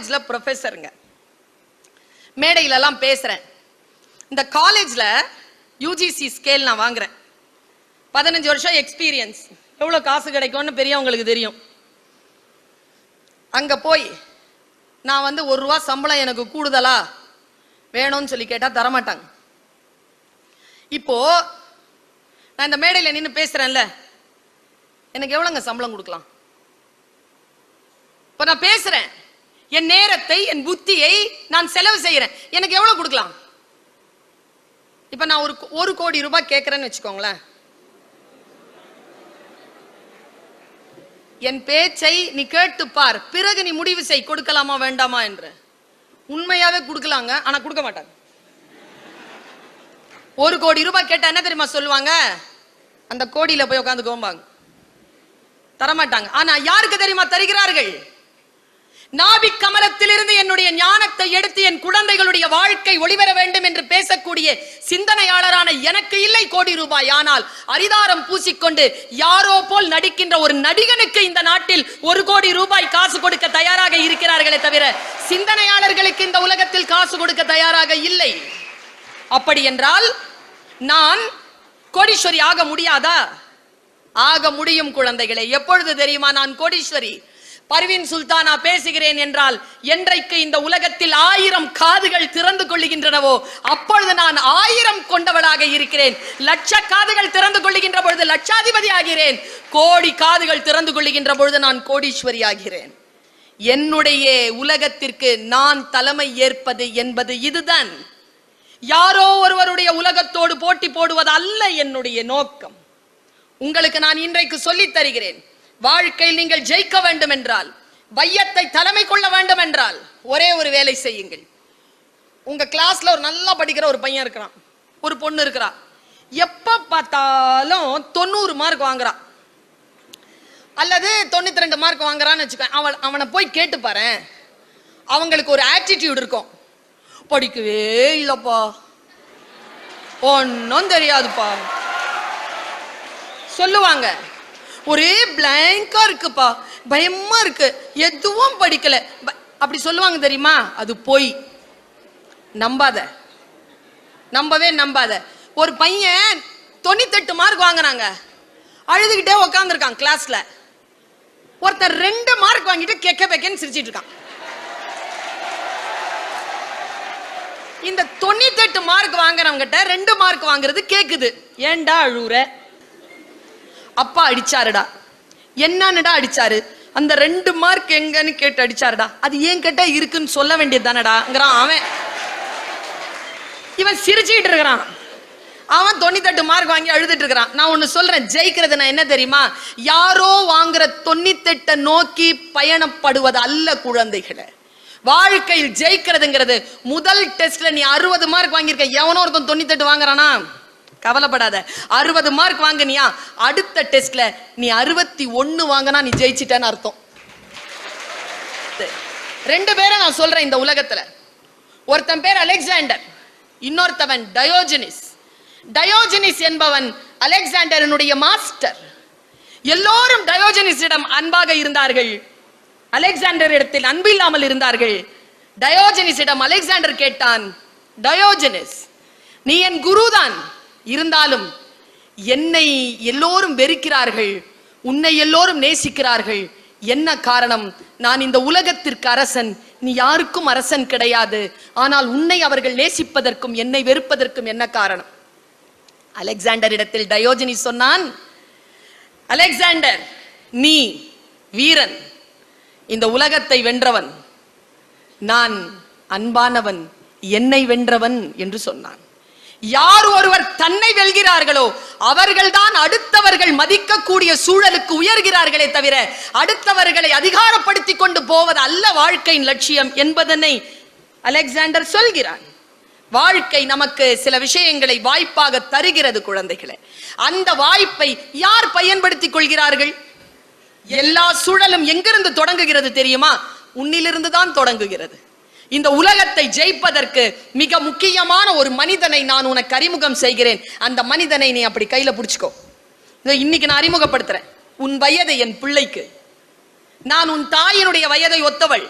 காலேஜில் ப்ரொஃபஸருங்க மேடையில எல்லாம் பேசுறேன். இந்த காலேஜ்ல யூஜிசி ஸ்கேல் நான் வாங்குறேன். பதினஞ்சு வருஷம் எக்ஸ்பீரியன்ஸ் எவ்வளவு காசு கிடைக்கும்னு பெரியவங்களுக்கு தெரியும். அங்க போய் நான் வந்து ஒரு ரூபா சம்பளம் எனக்கு கூடுதலா வேணும்னு சொல்லி கேட்டா தரமாட்டாங்க. இப்போ நான் இந்த மேடையில் நின்னு பேசுகிறேன்ல எனக்கு எவ்வளோங்க சம்பளம் கொடுக்கலாம்? இப்போ நான் பேசுறேன். என் நேரத்தை என் புத்தியை நான் செலவு செய்யறேன். எனக்கு எவ்வளவு கொடுக்கலாம்? இப்ப நான் ஒரு ஒரு கோடி ரூபாய் கேட்கறேன்னு வச்சுக்கோங்களேன். என் பேச்சை நீ கேட்டு பார். பிறகு நீ முடிவு செய் கொடுக்கலாமா வேண்டாமா என்று. உண்மையாவே கொடுக்கலாங்க ஆனா கொடுக்க மாட்டாங்க. ஒரு கோடி ரூபாய் கேட்டா என்ன தெரியுமா சொல்லுவாங்க? அந்த கோடியில போய் உட்காந்து கோம்பாங்க. தரமாட்டாங்க. ஆனா யாருக்கு தெரியுமா தருகிறார்கள்? நாபிக் கமலத்திலிருந்து என்னுடைய ஞானத்தை எடுத்து என் குழந்தைகளுடைய வாழ்க்கை ஒளிவர வேண்டும் என்று பேசக்கூடிய சிந்தனையாளரான எனக்கு இல்லை கோடி ரூபாய். ஆனால் அரிதாரம் பூசிக்கொண்டு யாரோ போல் நடிக்கின்ற ஒரு நடிகனுக்கு இந்த நாட்டில் ஒரு கோடி ரூபாய் காசு கொடுக்க தயாராக இருக்கிறார்களே தவிர சிந்தனையாளர்களுக்கு இந்த உலகத்தில் காசு கொடுக்க தயாராக இல்லை. அப்படி என்றால் நான் கோடீஸ்வரி ஆக முடியாதா? ஆக முடியும் குழந்தைகளே. எப்பொழுது தெரியுமா நான் கோடீஸ்வரி? பர்வீன் சுல்தானா பேசுகிறேன் என்றால் என்றைக்கு இந்த உலகத்தில் ஆயிரம் காதுகள் திறந்து கொள்ளுகின்றனவோ அப்பொழுது நான் ஆயிரம் கொண்டவளாக இருக்கிறேன். லட்ச காதுகள் திறந்து கொள்ளுகின்ற பொழுது லட்சாதிபதி ஆகிறேன் கோடி காதுகள் திறந்து கொள்ளுகின்ற பொழுது நான் கோடீஸ்வரி ஆகிறேன் என்னுடைய உலகத்திற்கு நான் தலைமை ஏற்பது என்பது இதுதான். யாரோ ஒருவருடைய உலகத்தோடு போட்டி போடுவது அல்ல என்னுடைய நோக்கம். உங்களுக்கு நான் இன்றைக்கு சொல்லித் தருகிறேன். வாழ்க்கையில் நீங்கள் ஜெயிக்க வேண்டும் என்றால் வையத்தை தலைமை கொள்ள வேண்டும் என்றால் ஒரே ஒரு வேலை செய்யுங்கள். உங்க கிளாஸ்ல ஒரு நல்லா படிக்கிற ஒரு பையன் இருக்கிறான். ஒரு பொண்ணு இருக்கிறா. எப்ப பார்த்தாலும் தொண்ணூறு மார்க் வாங்குறான் அல்லது தொண்ணூத்தி ரெண்டு மார்க் வாங்குறான்னு வச்சுக்க அவன் அவனை போய் கேட்டு பாரேன். அவங்களுக்கு ஒரு ஆட்டிடியூட் இருக்கும். படிக்கவே இல்லப்பா. ஒன்றும் தெரியாதுப்பா. சொல்லுவாங்க. ஒரே பிளாங்கா இருக்குப்பா. பயமா இருக்கு. எதுவும் படிக்கல. ப- அப்படி சொல்லுவாங்க தெரியுமா? அது போய். நம்பாத. நம்பவே நம்பாத. ஒரு பையன் தொண்ணூத்தெட்டு மார்க் வாங்குறாங்க. அழுதுகிட்டே உக்காந்துருக்கான் கிளாஸ்ல ஒருத்தர் ரெண்டு மார்க் வாங்கிட்டு கெக்க பெக்கன்னு சிரிச்சிட்டு இருக்கான் இந்த தொண்ணூத்தெட்டு மார்க் வாங்குறவங்கிட்ட ரெண்டு மார்க் வாங்குறது கேக்குது. ஏன்டா அழுவுற? அப்பா அடிச்சாருடா. என்னன்னுடா அடிச்சாரு? அந்த ரெண்டு மார்க் எங்கன்னு கேட்டு அடிச்சாருடா. அது ஏன் கேட்டா இருக்குன்னு சொல்ல வேண்டியது தானடாங்கிறான் அவன். இவன் சிரிச்சுக்கிட்டு இருக்கிறான். அவன் தொண்ணூத்தெட்டு மார்க் வாங்கி அழுதுட்டு இருக்கிறான். நான் ஒன்று சொல்றேன் ஜெயிக்கிறது நான் என்ன தெரியுமா? யாரோ வாங்குற தொண்ணூத்தெட்டை நோக்கி பயணப்படுவது அல்ல குழந்தைகளை. வாழ்க்கையில் ஜெயிக்கிறதுங்கிறது முதல் டெஸ்ட்ல நீ அறுபது மார்க் வாங்கியிருக்க. எவனோ ஒருத்தன் தொண்ணூத்தெட்டு வாங்குறானா? கவலைப்படாத. அறுபது மார்க் வாங்குனியா? அடுத்த டெஸ்ட்ல நீ அறுபத்தி ஒண்ணு வாங்கினா நீ ஜெயிச்சிட்டேன்னு அர்த்தம். ரெண்டு பேரை நான் சொல்றேன் இந்த உலகத்துல. ஒருத்தன் பேர் அலெக்சாண்டர் இன்னொருத்தவன் டயோஜினிஸ். டயோஜினிஸ் என்பவன் அலெக்சாண்டரனுடைய மாஸ்டர். எல்லோரும் டயோஜனிஸிடம் அன்பாக இருந்தார்கள். அலெக்சாண்டர் இடத்தில் அன்பு இல்லாமல் இருந்தார்கள். டயோஜனிஸிடம் அலெக்சாண்டர் கேட்டான் டயோஜனிஸ் நீ என் குருதான். இருந்தாலும் என்னை எல்லோரும் வெறுக்கிறார்கள் உன்னை எல்லோரும் நேசிக்கிறார்கள். என்ன காரணம்? நான் இந்த உலகத்திற்கு அரசன் நீ யாருக்கும் அரசன் கிடையாது. ஆனால் உன்னை அவர்கள் நேசிப்பதற்கும் என்னை வெறுப்பதற்கும் என்ன காரணம்? அலெக்சாண்டர் இடத்தில் டயோஜனி சொன்னான் அலெக்சாண்டர் நீ வீரன். இந்த உலகத்தை வென்றவன். நான் அன்பானவன் என்னை வென்றவன் என்று சொன்னான். யார் ஒருவர் தன்னை வெல்கிறார்களோ அவர்கள்தான் அடுத்தவர்கள் மதிக்கக்கூடிய சூழலுக்கு உயர்கிறார்களே தவிர அடுத்தவர்களை அதிகாரப்படுத்தி கொண்டு போவது அல்ல வாழ்க்கையின் லட்சியம் என்பதனை அலெக்சாண்டர் சொல்கிறான் வாழ்க்கை நமக்கு சில விஷயங்களை வாய்ப்பாக தருகிறது குழந்தைகளை. அந்த வாய்ப்பை யார் பயன்படுத்திக் கொள்கிறார்கள்? எல்லா சூழலும் எங்கிருந்து தொடங்குகிறது தெரியுமா? உன்னிலிருந்து தான் தொடங்குகிறது. இந்த உலகத்தை ஜெயிப்பதற்கு மிக முக்கியமான ஒரு மனிதனை நான் உனக்கு அறிமுகம் செய்கிறேன். அந்த மனிதனை நீ அப்படி கையில புடிச்சுக்கோ. இன்னைக்கு நான் அறிமுகப்படுத்துறேன். உன் வயதை என் பிள்ளைக்கு. நான் உன் தாயினுடைய வயதை ஒத்தவள்.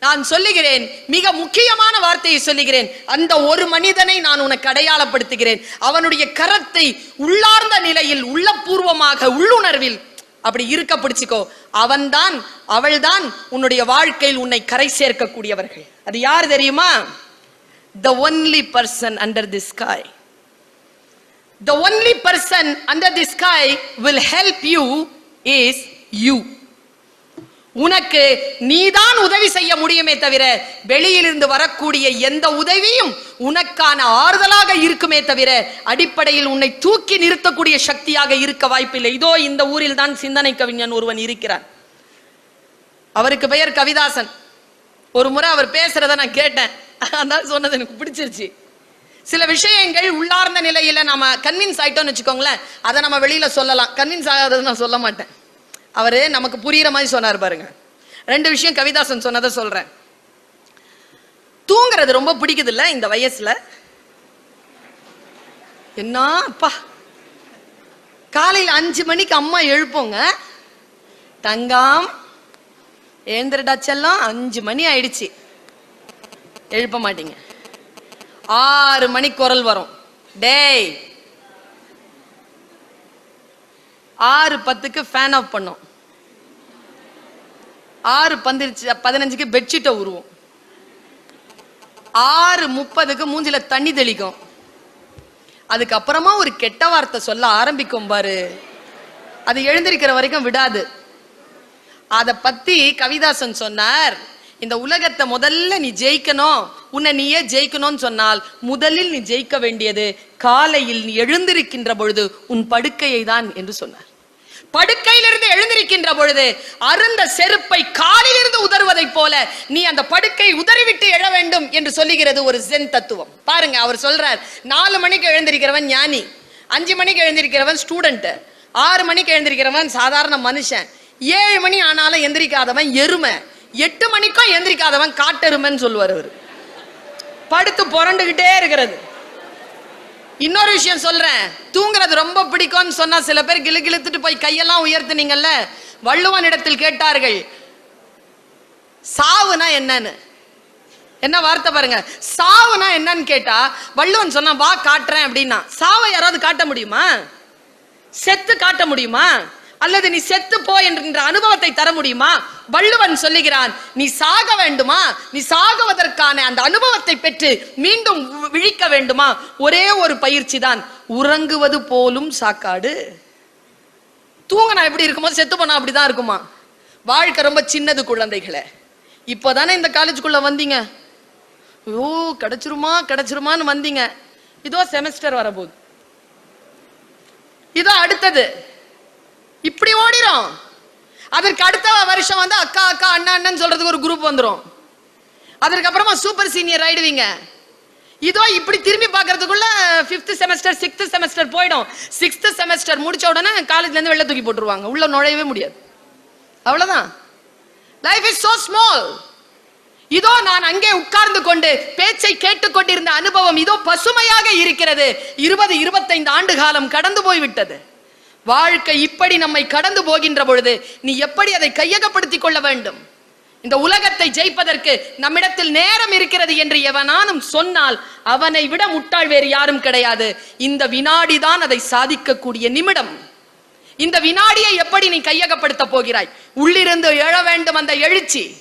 நான் சொல்லுகிறேன் மிக முக்கியமான வார்த்தையை சொல்லுகிறேன். அந்த ஒரு மனிதனை நான் உனக்கு அடையாளப்படுத்துகிறேன். அவனுடைய கரத்தை உள்ளார்ந்த நிலையில் உள்ளபூர்வமாக உள்ளுணர்வில் அப்படி இருக்க பிடிச்சிக்கோ. அவன்தான் அவள்தான் உன்னுடைய வாழ்க்கையில் உன்னை கரை சேர்க்கக்கூடியவர்கள். அது யார் தெரியுமா? The only person under the sky the only person under the sky will help you is you உனக்கு நீதான் உதவி செய்ய முடியுமே தவிர வெளியிலிருந்து வரக்கூடிய எந்த உதவியும் உனக்கான ஆறுதலாக இருக்குமே தவிர அடிப்படையில் உன்னை தூக்கி நிறுத்தக்கூடிய சக்தியாக இருக்க வாய்ப்பில்லை. இதோ இந்த ஊரில் தான் சிந்தனை கவிஞன் ஒருவன் இருக்கிறார் அவருக்கு பெயர் கவிதாசன். ஒரு முறை அவர் பேசுறத நான் கேட்டேன். அதான் சொன்னது எனக்கு பிடிச்சிருச்சு. சில விஷயங்கள் உள்ளார்ந்த நிலையில நாம கன்வின்ஸ் ஆயிட்டோம்னு வச்சுக்கோங்களேன். அதை நம்ம வெளியில சொல்லலாம். கன்வின்ஸ் ஆகாதது நான் சொல்ல மாட்டேன். அவரு நமக்கு புரியுற மாதிரி சொன்னார் பாருங்க. ரெண்டு விஷயம் கவிதாசன் சொன்னதை சொல்றேன். தூங்குறது ரொம்ப பிடிக்குது இல்ல இந்த வயசுல? என்ன அப்பா. காலையில் அஞ்சு மணிக்கு அம்மா எழுப்போங்க. தங்கம் எழுந்திரடா செல்லம் அஞ்சு மணி ஆயிடுச்சு. எழுப்ப மாட்டீங்க. ஆறு மணி குரல் வரும். டேய் ஆறு பத்துக்கு ஃபேன் ஆஃப் பண்ணும். ஆறு பந்திரிச்சு பதினஞ்சுக்கு பெட்ஷீட்டை உருவோம். ஆறு முப்பதுக்கு மூஞ்சில தண்ணி தெளிக்கும். அதுக்கப்புறமா ஒரு கெட்ட வார்த்தை சொல்ல ஆரம்பிக்கும் பாரு. அது எழுந்திருக்கிற வரைக்கும் விடாது. அதை பத்தி கவிதாசன் சொன்னார் இந்த உலகத்தை முதல்ல நீ ஜெயிக்கணும். உன்னை நீயே ஜெயிக்கணும்னு சொன்னால் முதலில் நீ ஜெயிக்க வேண்டியது காலையில் நீ எழுந்திருக்கின்ற பொழுது உன் படுக்கையை தான் என்று சொன்னார். படுக்கையிலிருந்து எழுந்திருக்கின்ற பொழுது அருந்த செருப்பை காலிலிருந்து உதறுவதைப் போல நீ அந்த படுக்கை உதறிவிட்டு எழ வேண்டும் என்று சொல்லுகிறது ஒரு ஜென் தத்துவம். பாருங்க அவர் சொல்றார் நாலு மணிக்கு எழுந்திருக்கிறவன் ஞானி அஞ்சு மணிக்கு எழுந்திருக்கிறவன் ஸ்டூடெண்ட் ஆறு மணிக்கு எழுந்திருக்கிறவன் சாதாரண மனுஷன் ஏழு மணி ஆனாலும் எந்திரிக்காதவன் எருமை எட்டு மணிக்கும் எந்திரிக்காதவன் காட்டெருமைன்னு சொல்லுவார் அவர். படுத்து புரண்டுகிட்டே இருக்கிறது. இன்னொரு விஷயம் சொல்றேன். தூங்குறது ரொம்ப பிடிக்கும்னு சொன்னா சில பேர் கிளு கிழுத்துட்டு போய் கையெல்லாம் உயர்த்துனீங்கல்ல? வள்ளுவன் இடத்தில் கேட்டார்கள் சாவுனா என்னன்னு? என்ன வார்த்தை பாருங்க. சாவுனா என்னன்னு கேட்டா வள்ளுவன் சொன்னா வா காட்டுறேன் அப்படின்னா. சாவை யாராவது காட்ட முடியுமா? செத்து காட்ட முடியுமா? அல்லது நீ செத்து போ என்கின்ற அனுபவத்தை தர முடியுமா? வள்ளுவன் சொல்லுகிறான் நீ சாக வேண்டுமா? நீ சாகுவதற்கான அந்த அனுபவத்தை பெற்று மீண்டும் விழிக்க வேண்டுமா? ஒரே ஒரு பயிற்சி தான் உறங்குவது போலும் சாக்காடு. தூங்கினா எப்படி இருக்குமோ செத்து போனா அப்படிதான் இருக்குமா? வாழ்க்கை ரொம்ப சின்னது குழந்தைகளை. இப்போதானே இந்த காலேஜுக்குள்ள வந்தீங்க? ஓ கிடைச்சிருமா கிடைச்சிருமான்னு வந்தீங்க. இதோ செமஸ்டர் வரபோகுது இதோ அடுத்தது. இப்படி ஓடிரும். அதற்கு அடுத்த வருஷம் வந்து அக்கா அக்கா அண்ணா அண்ணன் சொல்றதுக்கு ஒரு குரூப் வந்துடும் அதற்கு சூப்பர் சீனியர் ஆயிடுவீங்க. இதோ இப்படி திரும்பி பார்க்கறதுக்குள்ள ஃபிஃப்த் செமஸ்டர் சிக்ஸ்த் செமஸ்டர் போயிடும். சிக்ஸ்த் செமஸ்டர் முடிச்ச உடனே காலேஜ்ல இருந்து வெளில தூக்கி போட்டுருவாங்க. உள்ள நுழையவே முடியாது. அவ்வளவுதான். லைஃப் இஸ் சோ ஸ்மால் இதோ நான் அங்கே உட்கார்ந்து கொண்டு பேச்சை கேட்டுக்கொண்டிருந்த அனுபவம் இதோ பசுமையாக இருக்கிறது. இருபது இருபத்தைந்து ஆண்டு காலம் கடந்து போய்விட்டது. வாழ்க்கை இப்படி நம்மை கடந்து போகின்ற பொழுது நீ எப்படி அதை கையகப்படுத்திக் கொள்ள வேண்டும்? இந்த உலகத்தை ஜெயிப்பதற்கு நம்மிடத்தில் நேரம் இருக்கிறது என்று எவனானும் சொன்னால் அவனை விட முட்டாள் வேறு யாரும் கிடையாது. இந்த வினாடிதான் அதை சாதிக்கக்கூடிய நிமிடம். இந்த வினாடியை எப்படி நீ கையகப்படுத்த போகிறாய்? உள்ளிருந்து எழ வேண்டும் அந்த எழுச்சி.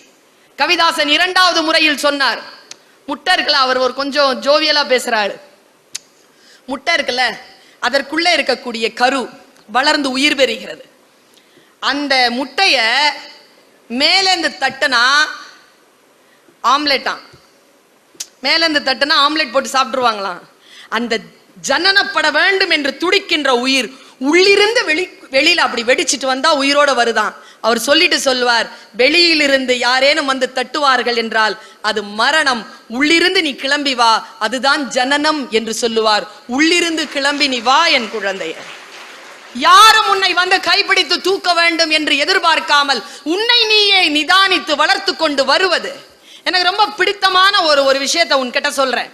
கவிதாசன் இரண்டாவது முறையில் சொன்னார் முட்டை இருக்குல்ல அவர் ஒரு கொஞ்சம் ஜோவியலா பேசுறாரு. முட்டை இருக்குல்ல அதற்குள்ளே இருக்கக்கூடிய கரு. வளர்ந்து உயிர் பெறுகிறது. அந்த முட்டைய மேலேந்து தட்டுனா ஆம்லெட்டாம் மேலேந்து தட்டுனா ஆம்லெட் போட்டு சாப்பிட்ருவாங்களாம் அந்த ஜனனப்பட வேண்டும் என்று துடிக்கின்ற உயிர் உள்ளிருந்து வெளி வெளியில அப்படி வெடிச்சிட்டு வந்தா உயிரோட வருதான். அவர் சொல்லிட்டு சொல்வார் வெளியிலிருந்து யாரேனும் வந்து தட்டுவார்கள் என்றால் அது மரணம். உள்ளிருந்து நீ கிளம்பி வா அதுதான் ஜனனம் என்று சொல்லுவார். உள்ளிருந்து கிளம்பி நீ வா என் குழந்தைய. யாரும் உன்னை வந்து கைப்பிடித்து தூக்க வேண்டும் என்று எதிர்பார்க்காமல் உன்னை நீயே நிதானித்து வளர்த்து கொண்டு வருவது. எனக்கு ரொம்ப பிடித்தமான ஒரு ஒரு விஷயத்தை உன்கிட்ட சொல்றேன்.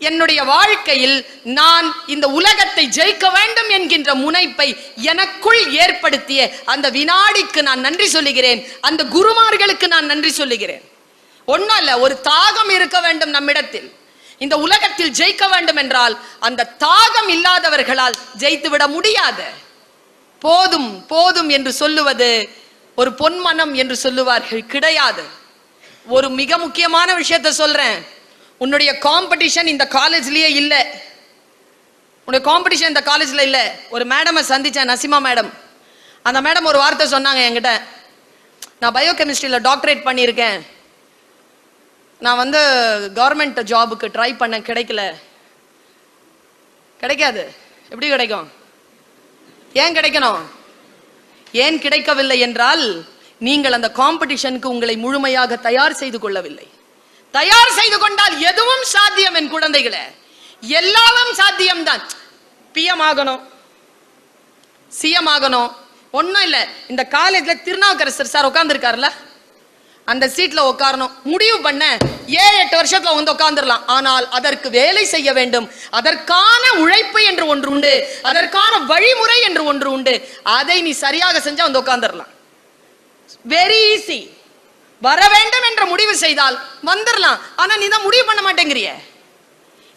என்னுடைய வாழ்க்கையில் நான் இந்த உலகத்தை ஜெயிக்க வேண்டும் என்கின்ற முனைப்பை எனக்குள் ஏற்படுத்திய அந்த வினாடிக்கு நான் நன்றி சொல்லுகிறேன். அந்த குருமார்களுக்கு நான் நன்றி சொல்லுகிறேன். ஒன்றும் இல்லை ஒரு தாகம் இருக்க வேண்டும் நம்மிடத்தில். இந்த உலகத்தில் ஜெயிக்க வேண்டும் என்றால் அந்த தாகம் இல்லாதவர்களால் ஜெயித்து விட முடியாது. போதும் போதும் என்று சொல்லுவது ஒரு பொன்மனம் என்று சொல்லுவார்கள் கிடையாது. ஒரு மிக முக்கியமான விஷயத்தை சொல்றேன். உன்னுடைய காம்படிஷன் இந்த காலேஜ்லயே இல்ல. உன்னுடைய காம்படிஷன் இந்த காலேஜ்ல இல்ல. ஒரு மேடமை சந்திச்சேன் நசிமா மேடம் அந்த மேடம் ஒரு வார்த்தை சொன்னாங்க என்கிட்ட. நான் பயோகெமிஸ்ட்ரியில் டாக்டரேட் பண்ணியிருக்கேன். நான் வந்து கவர்மெண்ட் ஜாபுக்கு ட்ரை பண்ண கிடைக்கல. கிடைக்காது. எப்படி கிடைக்கும்? ஏன் கிடைக்கணும்? ஏன் கிடைக்கவில்லை என்றால் நீங்கள் அந்த காம்படிஷனுக்கு உங்களை முழுமையாக தயார் செய்து கொள்ளவில்லை. தயார் செய்து கொண்டால் எதுவும் சாத்தியம் என் குழந்தைகளே. எல்லாமும் சாத்தியம்தான். பிஎம் ஆகணும். சிஎம் ஆகணும். ஒன்றும் இல்லை. இந்த காலேஜ்ல திருநாவுக்கரசர் சார் உட்காந்துருக்காருல்ல அந்த சீட்ல உட்காரணும் முடிவு பண்ண ஏழு எட்டு வருஷத்துல வந்து உட்காந்துடலாம் ஆனால் அதற்கு வேலை செய்ய வேண்டும். அதற்கான உழைப்பு என்று ஒன்று உண்டு. அதற்கான வழிமுறை என்று ஒன்று உண்டு. அதை நீ சரியாக செஞ்சா வந்து உட்காந்துடலாம் வெரி ஈஸி வர வேண்டும் என்ற முடிவு செய்தால் வந்துடலாம் ஆனா நீ தான் முடிவு பண்ண மாட்டேங்கிறிய.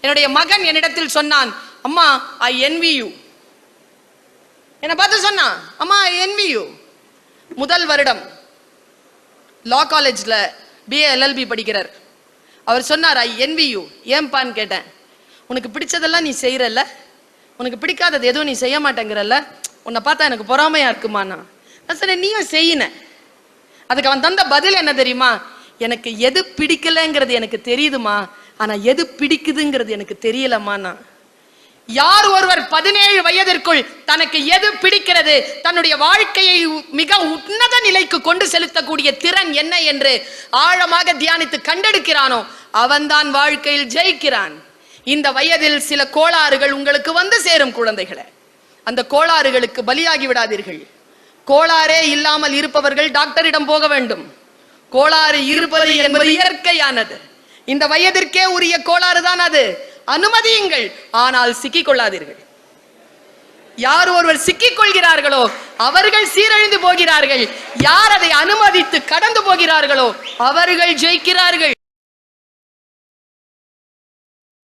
என்னுடைய மகன் என்னிடத்தில் சொன்னான் அம்மா ஐ என்வி யூ என்னை பார்த்து சொன்னான் அம்மா என்வி யூ முதல் வருடம் லா காலேஜில் பிஏ எல்எல்பி படிக்கிறார். அவர் சொன்னார் ஐ envy ஏன்பான்னு கேட்டேன். உனக்கு பிடிச்சதெல்லாம் நீ செய்கிறல்ல உனக்கு பிடிக்காதது எதுவும் நீ செய்ய மாட்டேங்கிறல்ல? உன்னை பார்த்தா எனக்கு பொறாமையாக இருக்குமா நான் சரி சொன்னேன் நீயும் செய்யின. அதுக்கு அவன் தந்த பதில் என்ன தெரியுமா? எனக்கு எது பிடிக்கலைங்கிறது எனக்கு தெரியுதுமா ஆனால் எது பிடிக்குதுங்கிறது எனக்கு தெரியலம்மா நான் யார் ஒருவர் பதினேழு வயதிற்குள் தனக்கு எது பிடிக்கிறது தன்னுடைய வாழ்க்கையை மிக உன்னத நிலைக்கு கொண்டு செலுத்தக்கூடிய திறன் என்ன என்று ஆழமாக தியானித்து கண்டெடுக்கிறானோ அவன்தான் வாழ்க்கையில் ஜெயிக்கிறான். இந்த வயதில் சில கோளாறுகள் உங்களுக்கு வந்து சேரும் குழந்தைகளை. அந்த கோளாறுகளுக்கு பலியாகி விடாதீர்கள். கோளாறே இல்லாமல் இருப்பவர்கள் டாக்டரிடம் போக வேண்டும். கோளாறு இருப்பது என்பது இயற்கையானது. இந்த வயதிற்கே உரிய கோளாறு தான் அது. அனுமதியுங்கள். ஆனால் சிக்கிக் கொள்ளாதீர்கள் யார் ஒருவர் சிக்கிக் கொள்கிறார்களோ அவர்கள் சீரழிந்து போகிறார்கள். யார் அதை அனுமதித்து கடந்து போகிறார்களோ அவர்கள் ஜெயிக்கிறார்கள்.